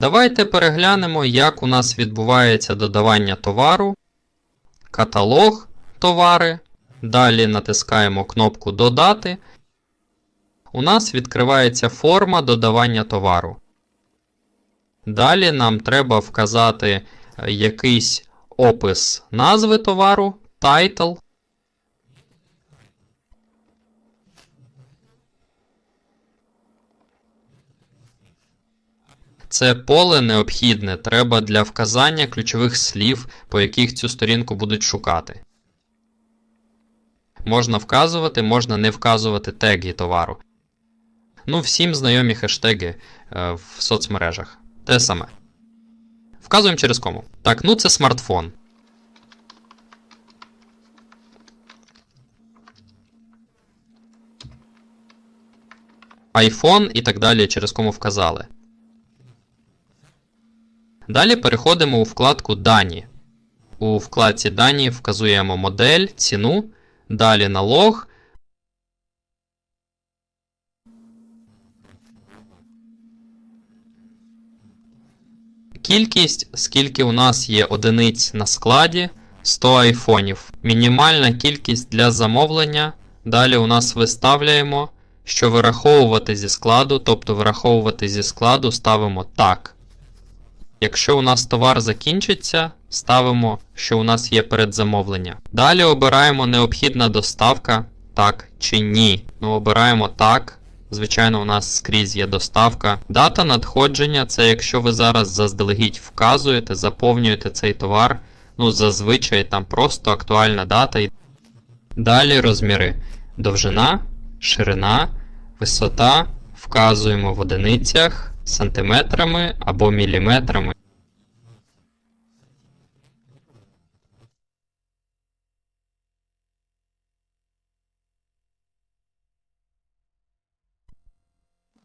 Давайте переглянемо, як у нас відбувається додавання товару, каталог товари. Далі натискаємо кнопку Додати. У нас відкривається форма додавання товару. Далі нам треба вказати е, якийсь опис назви товару, тайтл. Це поле необхідне треба для вказання ключових слів, по яких цю сторінку будуть шукати. Можна вказувати, можна не вказувати теги товару. Ну, всім знайомі хештеги е, в соцмережах. Те саме. Вказуємо через кому. Так, ну це смартфон. iPhone і так далі, через кому вказали. Далі переходимо у вкладку Дані. У вкладці Дані вказуємо модель, ціну, далі налог. Кількість, скільки у нас є одиниць на складі, 100 айфонів. Мінімальна кількість для замовлення. Далі у нас виставляємо, що вираховувати зі складу, тобто вираховувати зі складу ставимо так. Якщо у нас товар закінчиться, ставимо, що у нас є передзамовлення. Далі обираємо необхідна доставка, так чи ні. Ну, обираємо так. Звичайно, у нас скрізь є доставка. Дата надходження це якщо ви зараз заздалегідь вказуєте, заповнюєте цей товар. Ну, зазвичай там просто актуальна дата. Далі розміри. Довжина, ширина, висота. Вказуємо в одиницях, сантиметрами або міліметрами.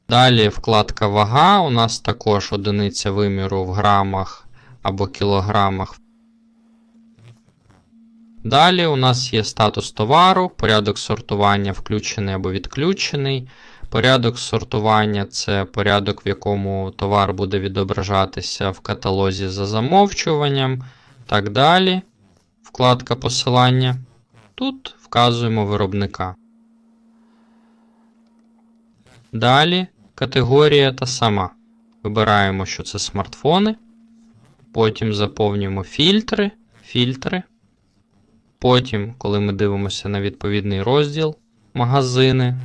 Далі вкладка вага. У нас також одиниця виміру в грамах або кілограмах. Далі у нас є статус товару, порядок сортування включений або відключений. Порядок сортування це порядок, в якому товар буде відображатися в каталозі за замовчуванням. Так далі. Вкладка посилання. Тут вказуємо виробника. Далі категорія та сама. Вибираємо, що це смартфони. Потім заповнюємо фільтри. Фільтри. Потім, коли ми дивимося на відповідний розділ магазини,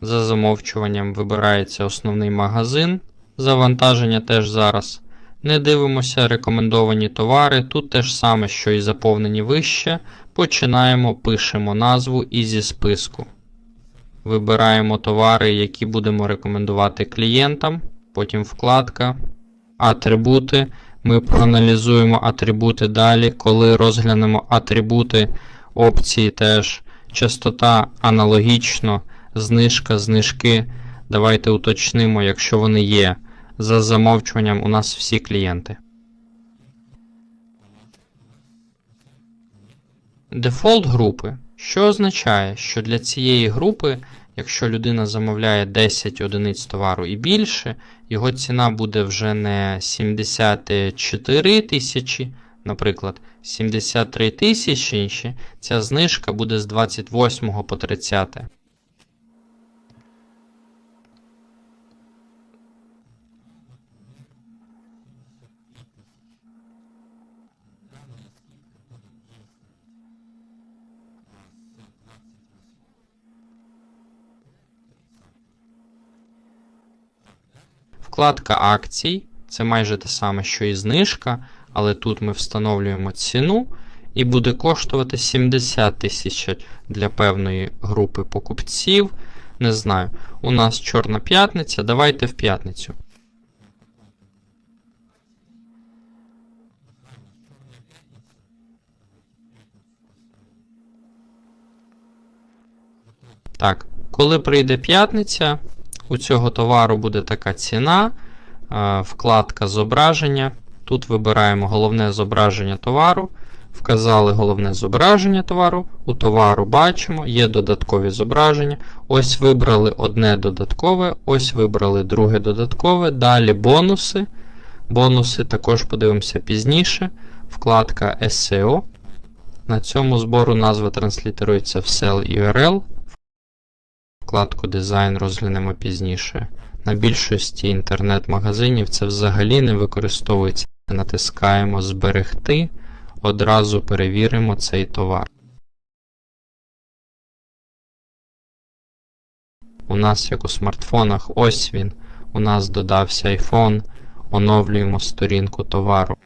за замовчуванням вибирається основний магазин. Завантаження теж зараз. Не дивимося рекомендовані товари. Тут те ж саме, що і заповнені вище. Починаємо, пишемо назву і зі списку. Вибираємо товари, які будемо рекомендувати клієнтам. Потім вкладка. Атрибути. Ми проаналізуємо атрибути далі. Коли розглянемо атрибути опції теж. Частота аналогічно, знижка, знижки. Давайте уточнимо, якщо вони є. За замовчуванням у нас всі клієнти. Дефолт групи. Що означає, що для цієї групи, якщо людина замовляє 10 одиниць товару і більше, його ціна буде вже не 74 тисячі, наприклад, 73 тисячі, ця знижка буде з 28 по 30. Вкладка акцій це майже те саме, що і знижка, але тут ми встановлюємо ціну і буде коштувати 70 тисяч для певної групи покупців. Не знаю, у нас Чорна п'ятниця, давайте в п'ятницю. Так, коли прийде п'ятниця, у цього товару буде така ціна, е, вкладка зображення. Тут вибираємо головне зображення товару. Вказали головне зображення товару. У товару бачимо, є додаткові зображення. Ось вибрали одне додаткове, ось вибрали друге додаткове. Далі бонуси. Бонуси також подивимося пізніше. Вкладка SEO. На цьому збору назва транслітерується в cell URL. Вкладку дизайн розглянемо пізніше. На більшості інтернет-магазинів це взагалі не використовується. Натискаємо Зберегти. Одразу перевіримо цей товар. У нас, як у смартфонах, ось він. У нас додався iPhone. Оновлюємо сторінку товару.